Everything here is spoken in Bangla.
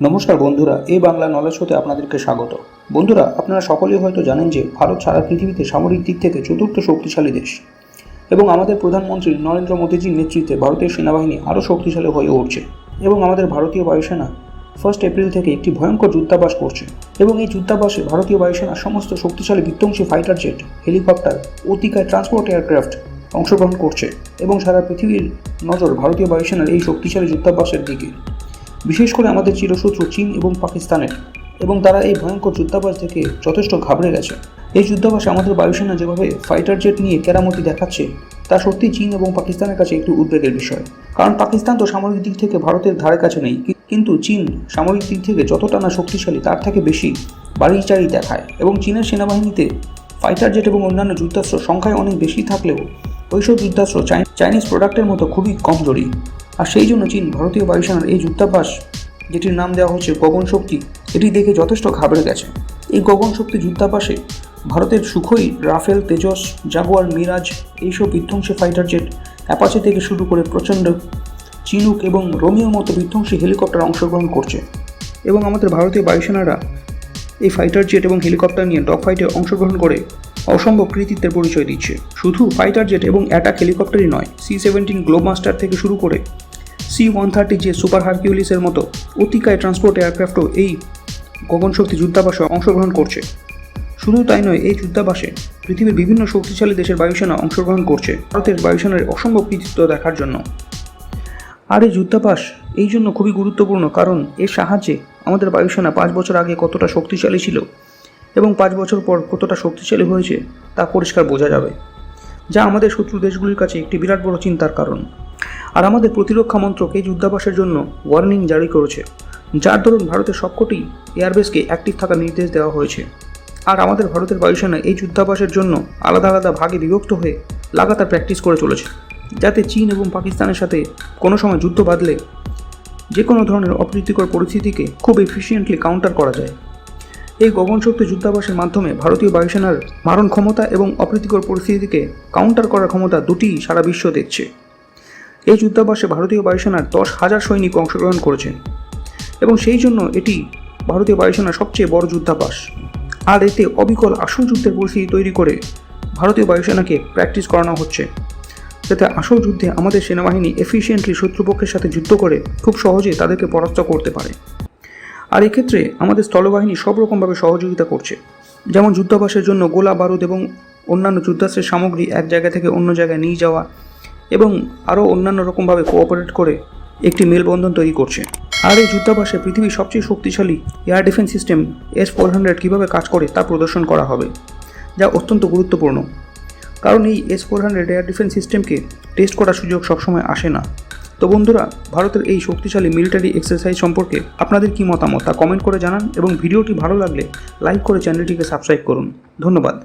নমস্কার বন্ধুরা এই বাংলা নলেজ হতে আপনাদেরকে স্বাগত। বন্ধুরা, আপনারা সকলেই হয়তো জানেন যে ভারত সারা পৃথিবীতে সামরিক দিক থেকে চতুর্থ শক্তিশালী দেশ এবং আমাদের প্রধানমন্ত্রী নরেন্দ্র মোদীজির নেতৃত্বে ভারতের সেনাবাহিনী আরও শক্তিশালী হয়ে উঠছে এবং আমাদের ভারতীয় বায়ুসেনা ফার্স্ট এপ্রিল থেকে একটি ভয়ঙ্কর যুদ্ধাবাস করছে এবং এই যুদ্ধাবাসে ভারতীয় বায়ুসেনার সমস্ত শক্তিশালী বিধ্বংসী ফাইটার জেট হেলিকপ্টার অতিকায় ট্রান্সপোর্ট এয়ারক্রাফট অংশগ্রহণ করছে এবং সারা পৃথিবীর নজর ভারতীয় বায়ুসেনার এই শক্তিশালী যুদ্ধাভ্যাসের দিকে। বিশেষ করে আমাদের চিরশত্রু চীন এবং পাকিস্তানের, এবং তারা এই ভয়ঙ্কর যুদ্ধাবাস থেকে যথেষ্ট ঘাবড়ে গেছে। এই যুদ্ধাবাসে আমাদের বায়ুসেনা যেভাবে ফাইটার জেট নিয়ে কেরামতি দেখাচ্ছে, তা সত্যি চীন এবং পাকিস্তানের কাছে একটু উদ্বেগের বিষয়। কারণ পাকিস্তান তো সামরিক দিক থেকে ভারতের ধারে কাছে নেই কিন্তু চীন সামরিক দিক থেকে যতটা না শক্তিশালী, তার থেকে বেশি বাড়ি চাড়ি দেখায়। এবং চীনের সেনাবাহিনীতে ফাইটার জেট এবং অন্যান্য যুদ্ধাস্ত্র সংখ্যায় অনেক বেশি থাকলেও, ওইসব যুদ্ধাস্ত্র চাইনিজ প্রোডাক্টের মতো খুবই কমজোরি। আর সেই জন্য চীন, ভারতীয় বায়ুসেনার এই যুদ্ধাভ্যাস, যেটির নাম দেওয়া হচ্ছে গগন শক্তি, এটি দেখে যথেষ্ট ঘাবড়ে গেছে। এই গগন শক্তি যুদ্ধাভ্যাসে ভারতের Sukhoi Rafale, Tejas, Jaguar, Mirage এইসব বিধ্বংসী ফাইটার জেট অ্যাপাচে থেকে শুরু করে প্রচণ্ড চিনুক এবং রোমিওর মতো বিধ্বংসী হেলিকপ্টার অংশগ্রহণ করছে। এবং আমাদের ভারতীয় বায়ুসেনারা এই ফাইটার জেট এবং হেলিকপ্টার নিয়ে ডগ ফাইটে অংশগ্রহণ করে অসম্ভব কৃতিত্বের পরিচয় দিচ্ছে। শুধু ফাইটার জেট এবং অ্যাটাক হেলিকপ্টারই নয় সি সেভেন্টিন গ্লোবমাস্টার থেকে শুরু করে সি ওয়ান থার্টি যে সুপার হারকিউলিসের মতো অতিকায় ট্রান্সপোর্ট এয়ারক্রাফটও এই গগনশক্তি যুদ্ধাবাসে অংশগ্রহণ করছে। শুধু তাই নয়, এই যুদ্ধাবাসে পৃথিবীর বিভিন্ন শক্তিশালী দেশের বায়ুসেনা অংশগ্রহণ করছে ভারতের বায়ুসেনার অসম্ভব কৃতিত্ব দেখার জন্য। আর এই যুদ্ধাবাস এই জন্য খুবই গুরুত্বপূর্ণ কারণ এর সাহায্যে আমাদের বায়ুসেনা পাঁচ বছর আগে কতটা শক্তিশালী ছিল এবং পাঁচ বছর পর কতটা শক্তিশালী হয়েছে তা পরিষ্কার বোঝা যাবে, যা আমাদের শত্রু দেশগুলির কাছে একটি বিরাট বড় চিন্তার কারণ। আর আমাদের প্রতিরক্ষা মন্ত্রক এই যুদ্ধাবাসের জন্য ওয়ার্নিং জারি করেছে, যার দরুন ভারতের সবকটি এয়ারবেসকে অ্যাক্টিভ থাকার নির্দেশ দেওয়া হয়েছে। আর আমাদের ভারতের বায়ুসেনা এই যুদ্ধাবাসের জন্য আলাদা আলাদা ভাগে বিভক্ত হয়ে লাগাতার প্র্যাকটিস করে চলেছে, যাতে চীন এবং পাকিস্তানের সাথে কোনো সময় যুদ্ধ বাঁধলে যে কোনো ধরনের অপ্রীতিকর পরিস্থিতিকে খুব এফিসিয়েন্টলি কাউন্টার করা যায়। এই গগনশক্তি যুদ্ধাবাসের মাধ্যমে ভারতীয় বায়ুসেনার মারণ ক্ষমতা এবং অপ্রীতিকর পরিস্থিতিকে কাউন্টার করার ক্ষমতা দুটিই সারা বিশ্ব দেখছে। এই যুদ্ধাবাসে ভারতীয় বায়ুসেনার দশ হাজার সৈনিক অংশগ্রহণ করেছেন এবং সেই জন্য এটি ভারতীয় বায়ুসেনার সবচেয়ে বড় যুদ্ধাবাস আর এতে অবিকল আসল যুদ্ধের পরিস্থিতি তৈরি করে ভারতীয় বায়ুসেনাকে প্র্যাকটিস করানো হচ্ছে। যাতে আসল যুদ্ধে আমাদের সেনাবাহিনী এফিসিয়েন্টলি শত্রুপক্ষের সাথে যুদ্ধ করে খুব সহজে তাদেরকে পরাস্ত করতে পারে। আর এক্ষেত্রে আমাদের স্থলবাহিনী সব রকমভাবে সহযোগিতা করছে। যেমন যুদ্ধাভ্যাসের জন্য গোলা বারুদ এবং অন্যান্য যুদ্ধাস্ত্রের সামগ্রী এক জায়গা থেকে অন্য জায়গায় নিয়ে যাওয়া এবং আরও অন্যান্য রকমভাবে কোঅপারেট করে একটি মেলবন্ধন তৈরি করছে। আর এই যুদ্ধাভ্যাসে পৃথিবীর সবচেয়ে শক্তিশালী air defence system S four hundred কীভাবে কাজ করে তা প্রদর্শন করা হবে, যা অত্যন্ত গুরুত্বপূর্ণ। কারণ এই S four hundred air defence সিস্টেমকে টেস্ট করার সুযোগ সবসময় আসে না। তো বন্ধুরা, ভারতের এই শক্তিশালী মিলিটারি এক্সারসাইজ সম্পর্কে আপনাদের কী মতামত তা কমেন্ট করে জানান এবং ভিডিওটি ভালো লাগলে লাইক করে চ্যানেলটিকে সাবস্ক্রাইব করুন। ধন্যবাদ।